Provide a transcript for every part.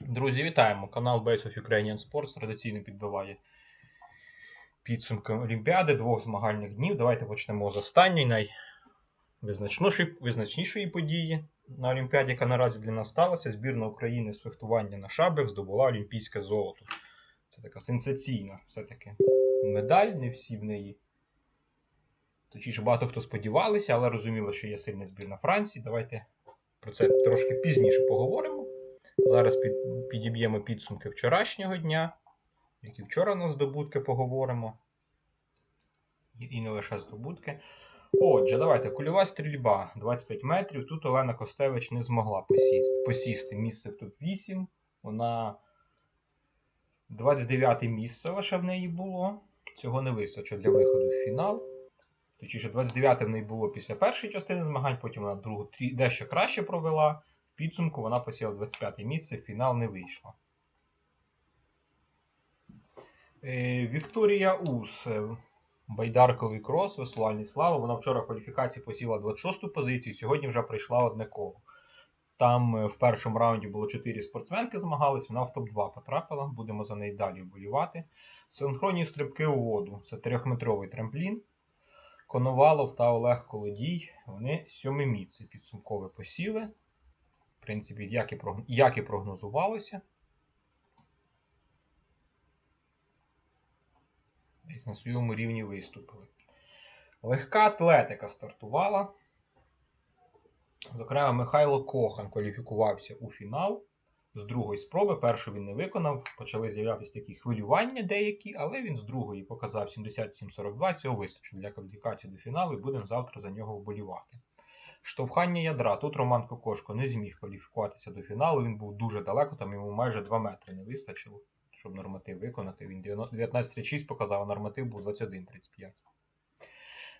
Друзі, вітаємо! Канал Base of Ukrainian Sports традиційно підбиває підсумки Олімпіади двох змагальних днів. Давайте почнемо з останньої, найвизначнішої визначнішої події на Олімпіаді, яка наразі для нас сталася. Збірна України з фехтування на шаблях здобула олімпійське золото. Це така сенсаційна все-таки медаль, не всі в неї. Точніше, багато хто сподівалися, але розуміло, що є сильна збірна Франції. Давайте про це трошки пізніше поговоримо. Зараз під, підіб'ємо підсумки вчорашнього дня, які вчора у нас здобутки поговоримо. І, і не лише здобутки. Отже, давайте. Кульова стрільба 25 метрів. Тут Олена Костевич не змогла посісти місце в топ-8. Вона 29 місце лише в неї було. Цього не вистачило для виходу в фінал. Точніше, 29 в неї було після першої частини змагань, потім вона другу дещо краще провела. В підсумку вона посіла 25 місце, в фінал не вийшла. Е, Вікторія Ус. е, Байдарковий крос, веслувальний слава. Вона вчора в кваліфікації посіла 26-ту позицію, сьогодні вже прийшла одне коло. Там е, в першому раунді було 4 спортсменки змагались, вона в топ-2 потрапила. Будемо за неї далі вболівати. Синхронні стрибки у воду. Це трьохметровий трамплін. Коновалов та Олег Колодій. Вони сьоме місце підсумкове посіли. В принципі, як і прогнозувалося. Десь на своєму рівні виступили. Легка атлетика стартувала. Зокрема, Михайло Кохан кваліфікувався у фінал з другої спроби. Першу він не виконав. Почали з'являтися такі хвилювання деякі, але він з другої показав 77-42. Цього вистачило для кваліфікації до фіналу і будемо завтра за нього вболівати. Штовхання ядра. Тут Роман Кокошко не зміг кваліфікуватися до фіналу. Він був дуже далеко, там йому майже 2 метри не вистачило, щоб норматив виконати. Він 19.36 показав, а норматив був 21.35.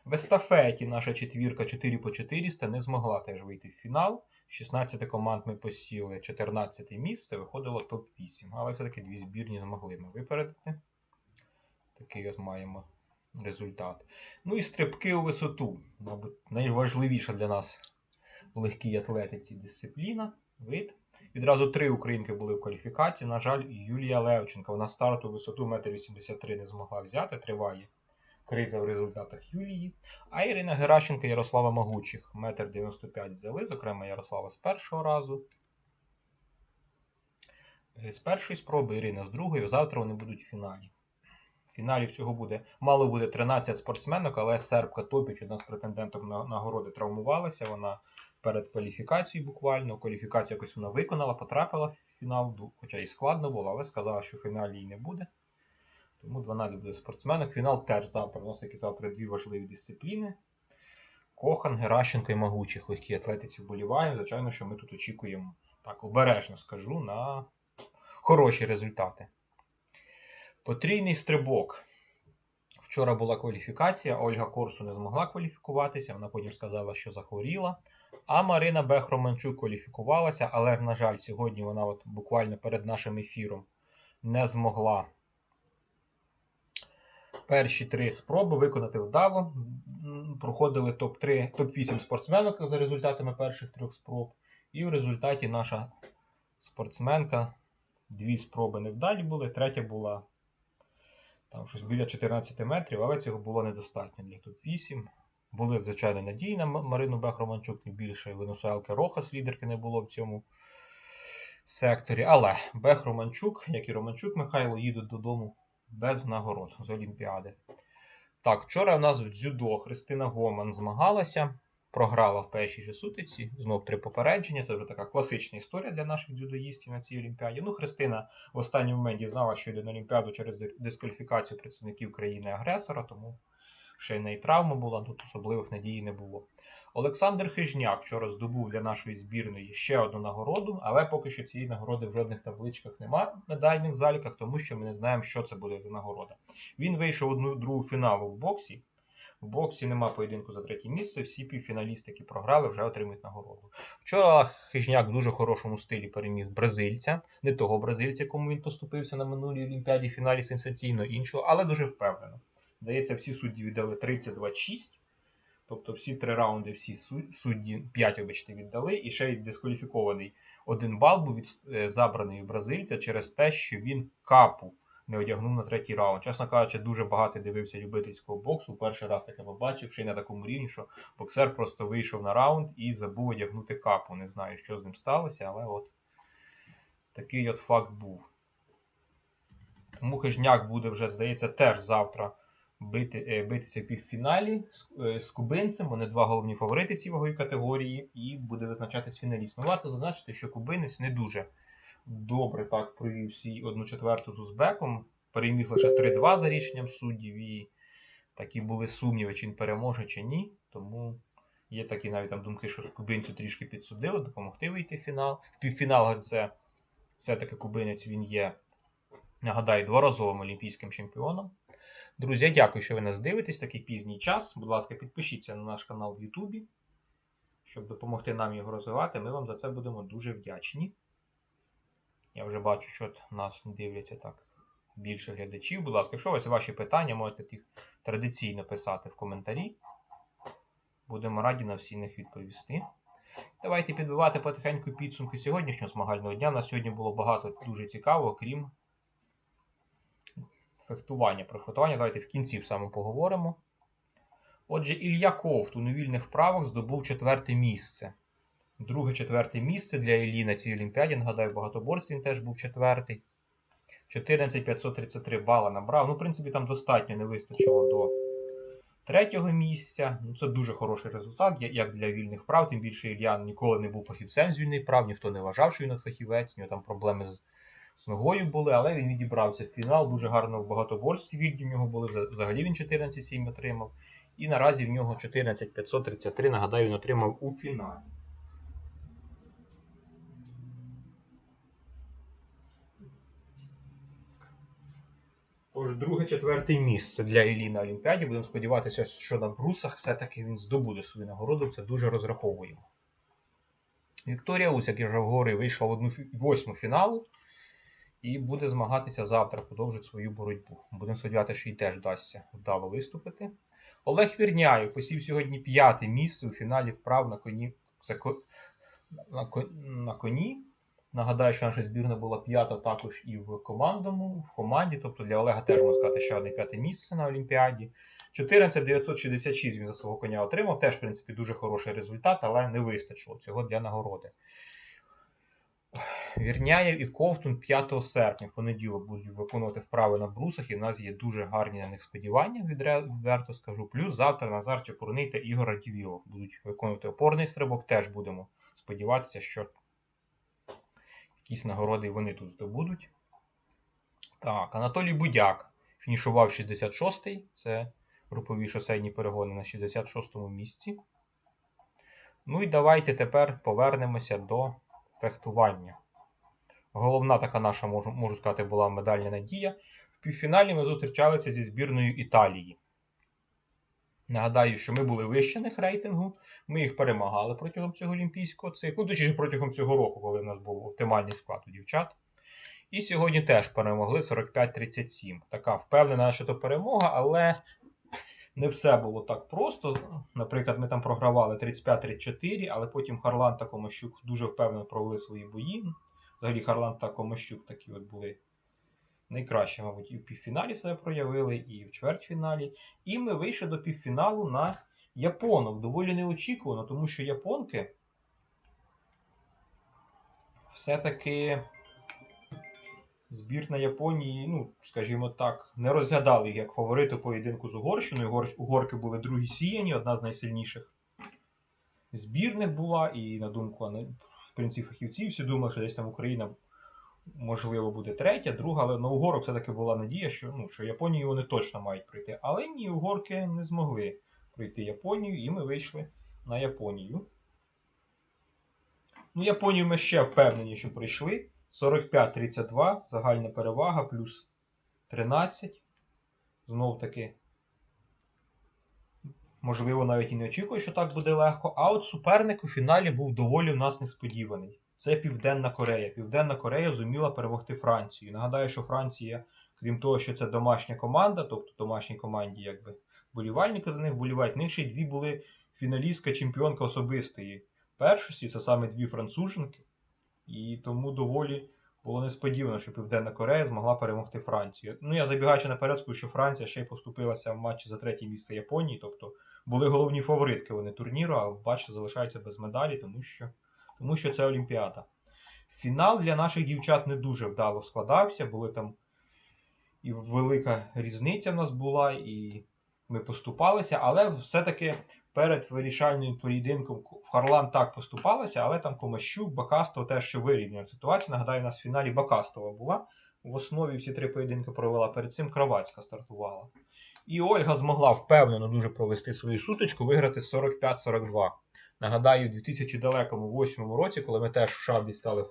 В естафеті наша четвірка 4 по 400 не змогла теж вийти в фінал. 16 команд ми посіли 14 місце, виходило топ-8. Але все-таки дві збірні змогли ми випередити. Такий от маємо результат. Ну і стрибки у висоту. Мабуть, найважливіша для нас в легкій атлетиці дисципліна, вид. Відразу три українки були в кваліфікації. На жаль, Юлія Левченка. Вона старту висоту 1,83 м не змогла взяти. Триває криза в результатах Юлії. А Ірина Геращенко Ярослава Могучих 1,95 м взяли. Зокрема, Ярослава з першого разу. Е, З першої спроби Ірина з другої. Завтра вони будуть в фіналі. В фіналі всього буде мало буде 13 спортсменок, але сербка Топіч, одна з претенденток на нагороди, травмувалася. Вона перед кваліфікацією буквально. Кваліфікацію якось вона виконала, потрапила в фінал, хоча і складно було, але сказала, що в фіналі її не буде. Тому 12 буде спортсменок. Фінал теж завтра. У нас таки завтра дві важливі дисципліни. Кохан, Геращенко і Магучих легкій атлетиці вболіваємо. Звичайно, що ми тут очікуємо, так обережно скажу, на хороші результати. Потрійний стрибок. Вчора була кваліфікація. Ольга Корсу не змогла кваліфікуватися. Вона потім сказала, що захворіла. А Марина Бех-Романчук кваліфікувалася, але, на жаль, сьогодні вона от буквально перед нашим ефіром не змогла перші три спроби виконати вдало. Проходили топ-3, топ-8 спортсменок за результатами перших трьох спроб. І в результаті наша спортсменка дві спроби невдалі були, третя була там щось біля 14 метрів, але цього було недостатньо для топ-8. Були, звичайно, надії на Марину Бех-Романчук, тим більше Венесуелки Рохас, лідерки не було в цьому секторі. Але Бех Романчук, як і Романчук Михайло, їдуть додому без нагород з Олімпіади. Так, вчора у нас в дзюдо Христина Гоман змагалася, програла в першій же сутиці, знов три попередження. Це вже така класична історія для наших дзюдоїстів на цій Олімпіаді. Ну, Христина в останній момент дізнала, що йде на Олімпіаду через дискваліфікацію представників країни-агресора, тому ще й неї травма була, тут особливих надій не було. Олександр Хижняк вчора здобув для нашої збірної ще одну нагороду, але поки що цієї нагороди в жодних табличках немає медальних заліках, тому що ми не знаємо, що це буде за нагорода. Він вийшов одну другу фіналу в боксі. В боксі нема поєдинку за третє місце. Всі півфіналісти, які програли, вже отримують нагороду. Вчора Хижняк в дуже хорошому стилі переміг бразильця, не того бразильця, кому він поступився на минулій Олімпіаді в фіналі сенсаційно іншого, але дуже впевнено. Здається, всі судді віддали 30-26. Тобто всі три раунди, всі судді 5, вибачте, віддали, і ще й дискваліфікований один бал був від, е, забраний у бразильця через те, що він капу не одягнув на третій раунд. Чесно кажучи, дуже багато дивився любительського боксу. Перший раз таке побачив, ще й на такому рівні, що боксер просто вийшов на раунд і забув одягнути капу. Не знаю, що з ним сталося, але от такий от факт був. Тому Хижняк буде вже, здається, теж завтра бити, е, битися в півфіналі з, е, з кубинцем. Вони два головні фаворити цієї категорії, і буде визначатись фіналіст. Ну, варто зазначити, що кубинець не дуже добре так провів свій одну четверту з Узбеком. Переміг лише 3-2 за рішенням суддів, і такі були сумніви, чи він переможе, чи ні. Тому є такі навіть там думки, що кубинцю трішки підсудили, допомогти вийти в фінал. В півфінал це все-таки кубинець він є, нагадаю, дворазовим олімпійським чемпіоном. Друзі, дякую, що ви нас дивитесь. Такий пізній час. Будь ласка, підпишіться на наш канал в Ютубі, щоб допомогти нам його розвивати. Ми вам за це будемо дуже вдячні. Я вже бачу, що нас дивляться так більше глядачів. Будь ласка, якщо у вас ваші питання, можете їх традиційно писати в коментарі. Будемо раді на всі них відповісти. Давайте підбивати потихеньку підсумки сьогоднішнього змагального дня. На сьогодні було багато дуже цікавого, крім фехтування. Про фехтування давайте в кінці саме поговоримо. Отже, Ілля Ковт у невільних вправах здобув четверте місце. Друге четверте місце для Іллі на цій Олімпіаді. Нагадаю, в багатоборстві він теж був четвертий. 14533 бала набрав. Ну, в принципі, там достатньо не вистачило до третього місця. Ну, це дуже хороший результат, як для вільних прав. Тим більше Ілля ніколи не був фахівцем з вільних прав, ніхто не вважав, що він от фахівець, у нього там проблеми з, з ногою були, але він відібрався в фінал. Дуже гарно в багатоборстві в нього були. Взагалі він 14-7 отримав. І наразі в нього 14533, нагадаю, він отримав у фіналі. Тож друге, четверте місце для Іллі на Олімпіаді. Будемо сподіватися, що на брусах все-таки він здобуде свою нагороду. Це дуже розраховуємо. Вікторія Ус, як я вже говорив, вийшла в одну восьму фіналу і буде змагатися завтра, продовжить свою боротьбу. Будемо сподіватися, що їй теж вдасться вдало виступити. Олег Вірняєв посів сьогодні п'яте місце у фіналі вправ на коні. На, ко- на коні. Нагадаю, що наша збірна була п'ята також і в командному, в команді. Тобто для Олега теж можна сказати, ще одне п'яте місце на Олімпіаді. 14966 він за свого коня отримав. Теж, в принципі, дуже хороший результат, але не вистачило цього для нагороди. Вірняєв і Ковтун 5 серпня в понеділок будуть виконувати вправи на брусах, і в нас є дуже гарні на них сподівання, відверто скажу. Плюс завтра Назар Чепурний та Ігор Радівілов будуть виконувати опорний стрибок. Теж будемо сподіватися, що якісь нагороди вони тут здобудуть. Так, Анатолій Будяк фінішував 66-й. Це групові шосейні перегони на 66-му місці. Ну і давайте тепер повернемося до фехтування. Головна така наша, можу, можу сказати, була медальна надія. В півфіналі ми зустрічалися зі збірною Італії. Нагадаю, що ми були вище них рейтингу, ми їх перемагали протягом цього олімпійського циклу, точніше протягом цього року, коли в нас був оптимальний склад у дівчат. І сьогодні теж перемогли 45-37. Така впевнена, що то перемога, але не все було так просто. Наприклад, ми там програвали 35-34, але потім Харлан та Комащук дуже впевнено провели свої бої. Взагалі Харлан та Комащук такі от були найкраще, мабуть, і в півфіналі себе проявили, і в чвертьфіналі. І ми вийшли до півфіналу на японок. Доволі неочікувано, тому що японки все-таки збірна Японії, ну, скажімо так, не розглядали їх як фавориту поєдинку з Угорщиною. Угор- Угорки були другі сіяні, одна з найсильніших збірних була, і на думку в принципі, фахівців, всі думали, що десь там Україна можливо, буде третя, друга, але на угорок все-таки була надія, що, ну, що Японію вони точно мають пройти. Але ні, угорки не змогли пройти Японію, і ми вийшли на Японію. Ну, Японію ми ще впевнені, що прийшли. 45-32, загальна перевага, плюс 13. Знов таки. Можливо, навіть і не очікую, що так буде легко. А от суперник у фіналі був доволі в нас несподіваний. Це Південна Корея. Південна Корея зуміла перемогти Францію. Нагадаю, що Франція, крім того, що це домашня команда, тобто домашній команді, якби болівальники за них болівають. Них ще й дві були фіналістка, чемпіонка особистої першості, це саме дві француженки. І тому доволі було несподівано, що Південна Корея змогла перемогти Францію. Ну, я забігаючи наперед, скажу, що Франція ще й поступилася в матчі за третє місце Японії, тобто були головні фаворитки вони турніру, а бачите, залишаються без медалі, тому що, тому що це Олімпіада. Фінал для наших дівчат не дуже вдало складався, були там і велика різниця в нас була, і ми поступалися, але все-таки перед вирішальним поєдинком Харлан так поступалася, але там Комащук, Бакастова теж що вирівняли ситуацію. Нагадаю, у нас в фіналі Бакастова була. В основі всі три поєдинки провела. Перед цим Кравацька стартувала. І Ольга змогла впевнено дуже провести свою сутичку, виграти 45-42. Нагадаю, у 2008 році, коли ми теж в шаблі стали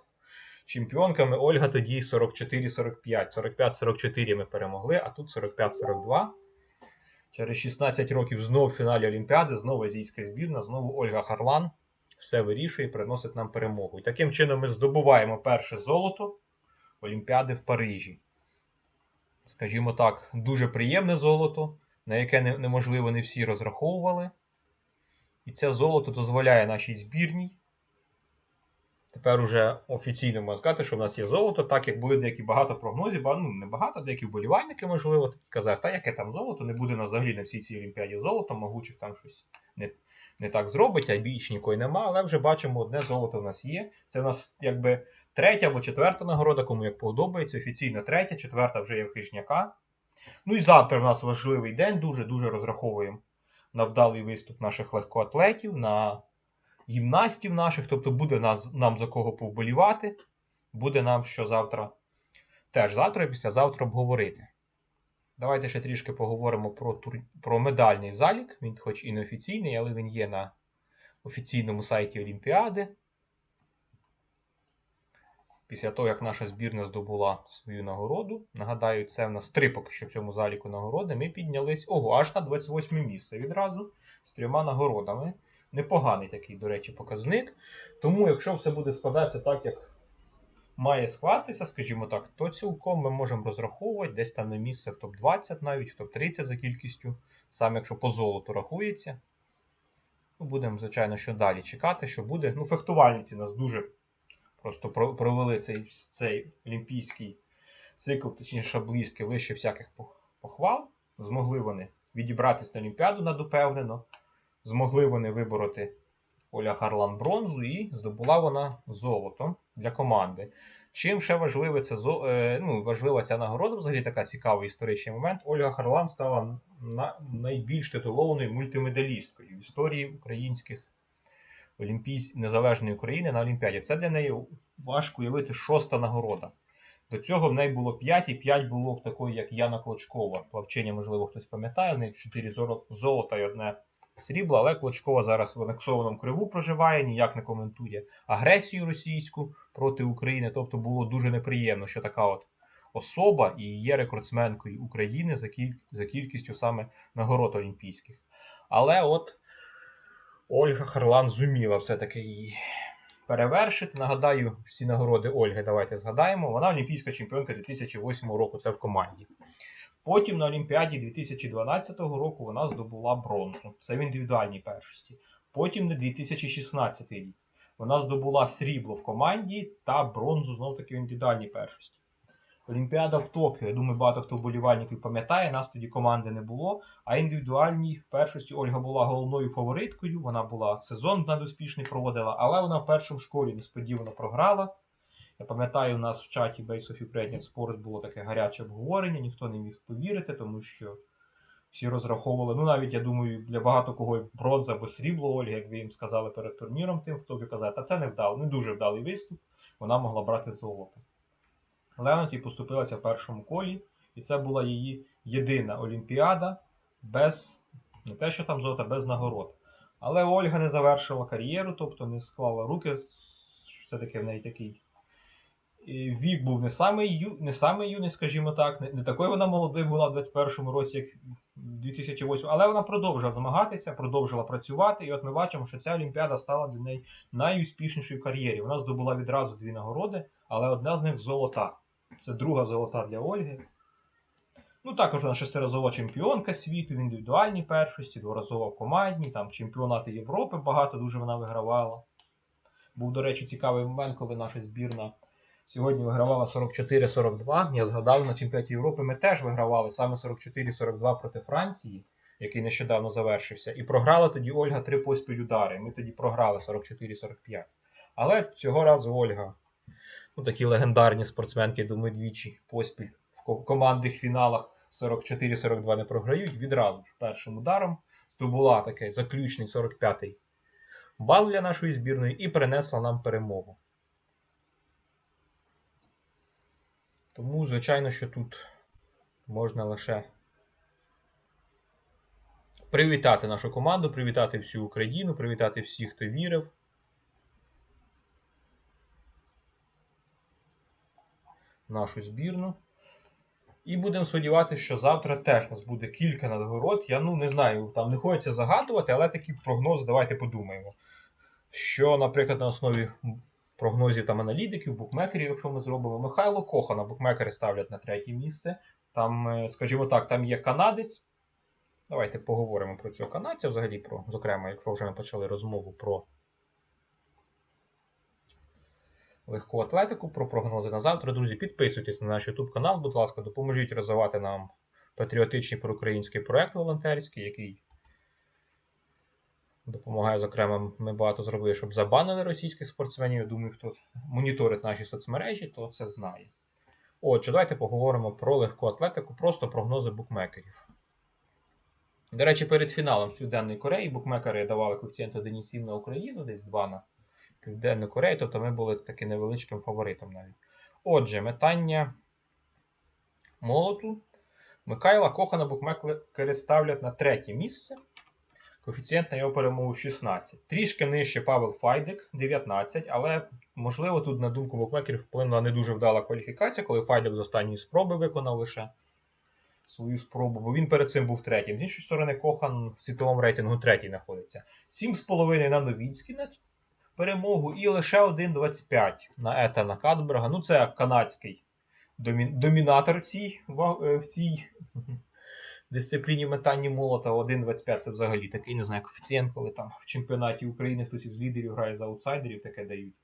чемпіонками, Ольга тоді 44-45. 45-44 ми перемогли, а тут 45-42. Через 16 років знову в фіналі Олімпіади, знову азійська збірна, знову Ольга Харлан все вирішує і приносить нам перемогу. І таким чином ми здобуваємо перше золото Олімпіади в Парижі. Скажімо так, дуже приємне золото, на яке неможливо не всі розраховували. І це золото дозволяє нашій збірній. Тепер уже офіційно можна сказати, що в нас є золото, так як були деякі багато прогнозів, ба- ну не багато, деякі вболівальники, можливо, такі казали, та яке там золото, не буде на взагалі на всій цій Олімпіаді золото, могучих там щось не, не так зробить, а більш нікої нема, але вже бачимо, одне золото в нас є. Це в нас якби третя або четверта нагорода, кому як подобається. Офіційно третя, четверта вже є в Хижняка. Ну і завтра в нас важливий день, дуже-дуже розраховуємо на вдалий виступ наших легкоатлетів, на гімнастів наших, тобто буде нас, нам за кого повболівати, буде нам що завтра, теж завтра і післязавтра обговорити. Давайте ще трішки поговоримо про, тур... про медальний залік. Він хоч і неофіційний, але він є на офіційному сайті Олімпіади. Після того, як наша збірна здобула свою нагороду, нагадаю, це в нас три поки що в цьому заліку нагороди. Ми піднялись ого, аж на 28 місце відразу з трьома нагородами. Непоганий такий, до речі, показник. Тому, якщо все буде складатися так, як має скластися, скажімо так, то цілком ми можемо розраховувати десь там на місце в топ-20, навіть в топ-30 за кількістю, саме якщо по золоту рахується. Будемо, звичайно, що далі чекати, що буде. Ну, фехтувальниці нас дуже просто про- провели цей, цей олімпійський цикл, точніше шаблістки, вище всяких похвал. Змогли вони відібратись на Олімпіаду надупевнено. Змогли вони вибороти Оля Харлан бронзу і здобула вона золото для команди. Чим ще важливе це е, ну, важлива ця нагорода, взагалі така цікавий історичний момент. Ольга Харлан стала на, найбільш титулованою мультимедалісткою в історії українських Олімпійсь... Незалежної України на Олімпіаді. Це для неї важко уявити шоста нагорода. До цього в неї було 5, і 5 було такої, як Яна Клочкова. Плавчиня, можливо, хтось пам'ятає, в неї 4 золота і одне срібла, але Клочкова зараз в анексованому криву проживає, ніяк не коментує агресію російську проти України. Тобто було дуже неприємно, що така от особа і є рекордсменкою України за, кіль... за кількістю саме нагород олімпійських. Але от Ольга Харлан зуміла все-таки її перевершити. Нагадаю, всі нагороди Ольги, давайте згадаємо. Вона олімпійська чемпіонка 2008 року, це в команді. Потім на Олімпіаді 2012 року вона здобула бронзу. Це в індивідуальній першості. Потім на 2016 рік вона здобула срібло в команді та бронзу знов таки в індивідуальній першості. Олімпіада в Токіо. Я думаю, багато хто вболівальників пам'ятає, нас тоді команди не було. А індивідуальній першості Ольга була головною фавориткою. Вона була сезон надуспішний проводила, але вона в першому школі несподівано програла. Я пам'ятаю, у нас в чаті Base of Ukrainian Sport було таке гаряче обговорення, ніхто не міг повірити, тому що всі розраховували. Ну, навіть я думаю, для багато кого бронза або срібло Ольги, як ви їм сказали перед турніром, тим, хто казав, та це не вдало, не дуже вдалий виступ, вона могла брати золото. Леонті поступилася в першому колі, і це була її єдина Олімпіада без не те, що там золота, без нагород. Але Ольга не завершила кар'єру, тобто не склала руки. Все-таки в неї такий вік був не самий, ю, не самий юний, скажімо так, не, не такою вона молодою була в 21-му році, як 2008, але вона продовжила змагатися, продовжила працювати. І от ми бачимо, що ця Олімпіада стала для неї найуспішнішою в кар'єрі. Вона здобула відразу дві нагороди, але одна з них золота. Це друга золота для Ольги. Ну, також вона шестиразова чемпіонка світу в індивідуальній першості, дворазова в командній, там чемпіонати Європи багато дуже вона вигравала. Був, до речі, цікавий момент, коли наша збірна сьогодні вигравала 44-42. Я згадав, на чемпіонаті Європи ми теж вигравали саме 44-42 проти Франції, який нещодавно завершився. І програла тоді Ольга три поспіль удари. Ми тоді програли 44-45. Але цього разу Ольга, ну такі легендарні спортсменки, думаю, двічі поспіль в командних фіналах 44-42 не програють. Відразу ж першим ударом здобула такий заключний 45-й бал для нашої збірної і принесла нам перемогу. Тому, звичайно, що тут можна лише привітати нашу команду, привітати всю Україну, привітати всіх, хто вірив. Нашу збірну. І будемо сподіватися, що завтра теж у нас буде кілька нагород. Я ну не знаю, там не хочеться загадувати, але такі прогнози давайте подумаємо. Що, наприклад, на основі прогнозів там аналітиків, букмекерів, якщо ми зробимо, Михайло Кохана, букмекери ставлять на третє місце. Там, е, скажімо так, там є канадець. Давайте поговоримо про цього канадця, взагалі про, зокрема, якщо вже ми почали розмову про легку атлетику, про прогнози на завтра. Друзі, підписуйтесь на наш YouTube канал, будь ласка, допоможіть розвивати нам патріотичний проукраїнський проект волонтерський, який допомагає, зокрема, ми багато зробили, щоб забанили російських спортсменів. Я думаю, хто моніторить наші соцмережі, то це знає. Отже, давайте поговоримо про легку атлетику, просто прогнози букмекерів. До речі, перед фіналом Південної Кореї букмекери давали коефіцієнт 1,7 на Україну, десь 2 на Південну Корею, тобто ми були таким невеличким фаворитом навіть. Отже, метання молоту. Михайла Кохана букмекери ставлять на третє місце. Коефіцієнт на його перемогу 16. Трішки нижче Павел Файдик 19, але можливо тут, на думку букмекерів, вплинула не дуже вдала кваліфікація, коли Файдик з останньої спроби виконав лише свою спробу, бо він перед цим був третім. З іншої сторони, Кохан в світовому рейтингу третій знаходиться. 7,5 на Новінський перемогу і лише 1,25 на Етана Кадберга. Ну, це канадський домі- домінатор в цій, е, в цій дисципліні метання молота 1,25 це взагалі такий, не знаю, коефіцієнт, коли там в чемпіонаті України хтось із лідерів грає за аутсайдерів, таке дають.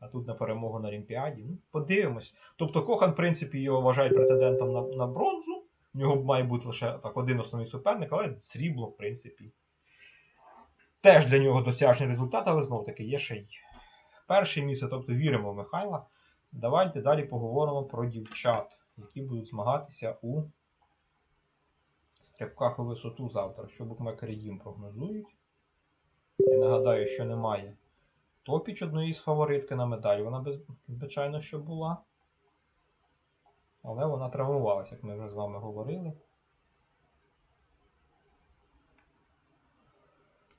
А тут на перемогу на Олімпіаді. Ну, подивимось. Тобто Кохан, в принципі, його вважають претендентом на, на бронзу. В нього має бути лише так, один основний суперник, але срібло, в принципі. Теж для нього досяжний результат, але знов таки є ще й перше місце, тобто віримо в Михайла. Давайте далі поговоримо про дівчат, які будуть змагатися у стрибках у висоту завтра, що букмекери їм прогнозують. Я нагадаю, що немає топіч одної з фаворитки на медаль. Вона, без- звичайно, що була. Але вона травмувалася, як ми вже з вами говорили.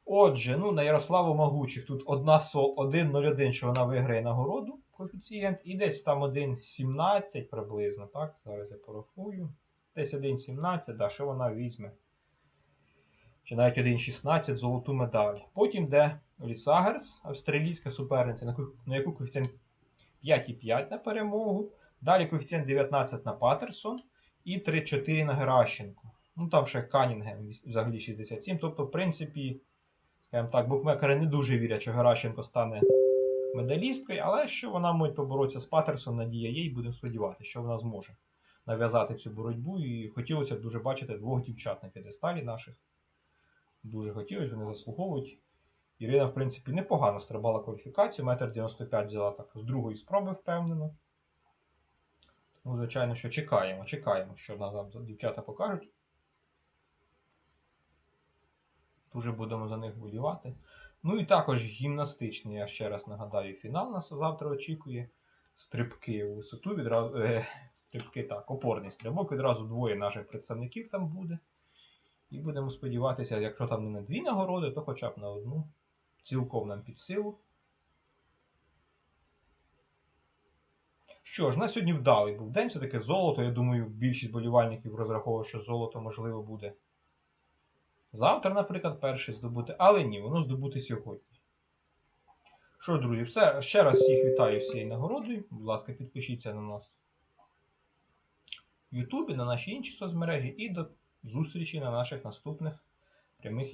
Отже, ну на Ярославу Магучих тут 1,01, що вона виграє нагороду, коефіцієнт, і десь там 1,17 приблизно, так? Зараз я порахую. Десь 1,17, да, що вона візьме. Чи навіть 1,16 золоту медаль. Потім де Лісагерс, австралійська суперниця, на на яку коефіцієнт 5,5 на перемогу. Далі коефіцієнт 19 на Паттерсон і 3,4 на Геращенко. Ну там ще Канінгем взагалі 67. Тобто, в принципі, скажімо так, букмекери не дуже вірять, що Геращенко стане медалісткою, але що вона може поборотися з Паттерсон, надія є, і будемо сподіватися, що вона зможе нав'язати цю боротьбу. І хотілося б дуже бачити двох дівчат на п'єдесталі наших. Дуже хотілося, вони заслуговують. Ірина, в принципі, непогано стрибала кваліфікацію, метр 95 взяла так з другої спроби, впевнено. Тому, звичайно, що чекаємо, чекаємо, що нам дівчата покажуть. Дуже будемо за них болівати. Ну і також гімнастичний, я ще раз нагадаю, фінал нас завтра очікує. стрибки у висоту, відразу. Е, стрибки, так, опорний стрибок, відразу двоє наших представників там буде. І будемо сподіватися, якщо там не на дві нагороди, то хоча б на одну. Цілком нам під силу. Що ж, на сьогодні вдалий був день, все таки золото. Я думаю, більшість болівальників розраховує, що золото можливо буде завтра, наприклад, перший здобути, але ні, воно здобути сьогодні. Що ж, друзі, все. Ще раз всіх вітаю з цією нагородою. Будь ласка, підпишіться на нас в Ютубі, на наші інші соцмережі і до зустрічі на наших наступних прямих